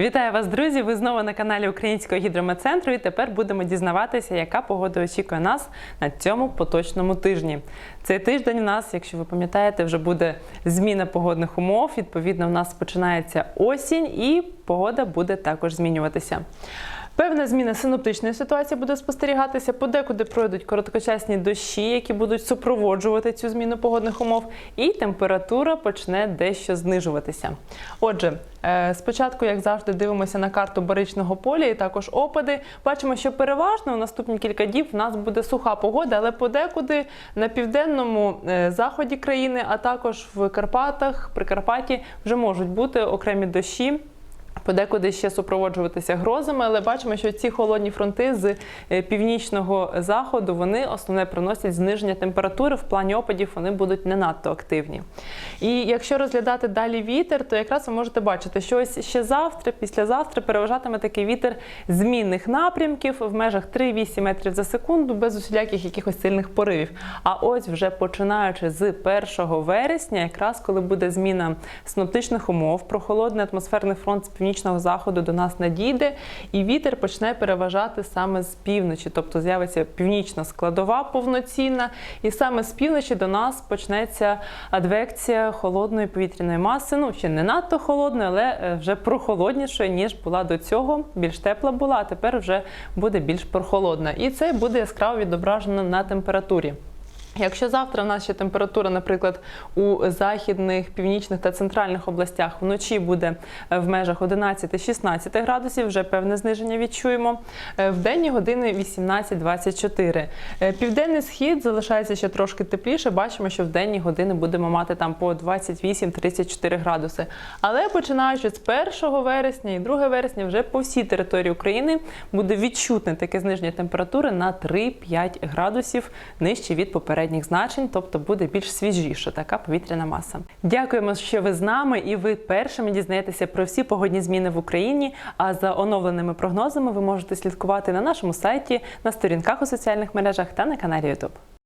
Вітаю вас, друзі! Ви знову на каналі Українського гідрометцентру. І тепер будемо дізнаватися, яка погода очікує нас на цьому поточному тижні. Цей тиждень у нас, якщо ви пам'ятаєте, вже буде зміна погодних умов. Відповідно, у нас починається осінь, і погода буде також змінюватися. Певна зміна синоптичної ситуації буде спостерігатися. Подекуди пройдуть короткочасні дощі, які будуть супроводжувати цю зміну погодних умов, і температура почне дещо знижуватися. Отже, е, спочатку, як завжди, дивимося на карту баричного поля і також опади. Бачимо, що переважно у наступні кілька діб в нас буде суха погода, але подекуди на південному е, заході країни, а також в Карпатах, Прикарпатті вже можуть бути окремі дощі. Подекуди ще супроводжуватися грозами, але бачимо, що ці холодні фронти з е, північного заходу вони основне приносять зниження температури. В плані опадів вони будуть не надто активні. І якщо розглядати далі вітер, то якраз ви можете бачити, що ось ще завтра, післязавтра переважатиме такий вітер змінних напрямків в межах 3-8 метрів за секунду, без усіляких якихось сильних поривів. А ось вже починаючи з 1 вересня, якраз коли буде зміна синоптичних умов, прохолодний атмосферний фронт з північного заходу до нас надійде, і вітер почне переважати саме з півночі, тобто з'явиться північна складова повноцінна, і саме з півночі до нас почнеться адвекція холодної повітряної маси. Ну ще не надто холодної, але е, вже прохолоднішої, ніж була до цього. Більш тепла була, а тепер вже буде більш прохолодна. І це буде яскраво відображено на температурі. Якщо завтра в нас ще температура, наприклад, у західних, північних та центральних областях вночі буде е, в межах 11-16 градусів, вже певне зниження відчуємо. Е, В денні години 18-24. Е, Південний схід залишається ще трошки тепліше. Бачимо, що в денні години будемо мати там по 28-34 градуси. Але починаючи з 1 вересня і 2 вересня, вже по всій території України буде відчутне таке зниження температури на 3-5 градусів нижче від попередніх значень, тобто буде більш свіжіша така повітряна маса. Дякуємо, що ви з нами, і ви першими дізнаєтеся про всі погодні зміни в Україні. А за оновленими прогнозами ви можете слідкувати на нашому сайті, на сторінках у соціальних мережах та на каналі YouTube.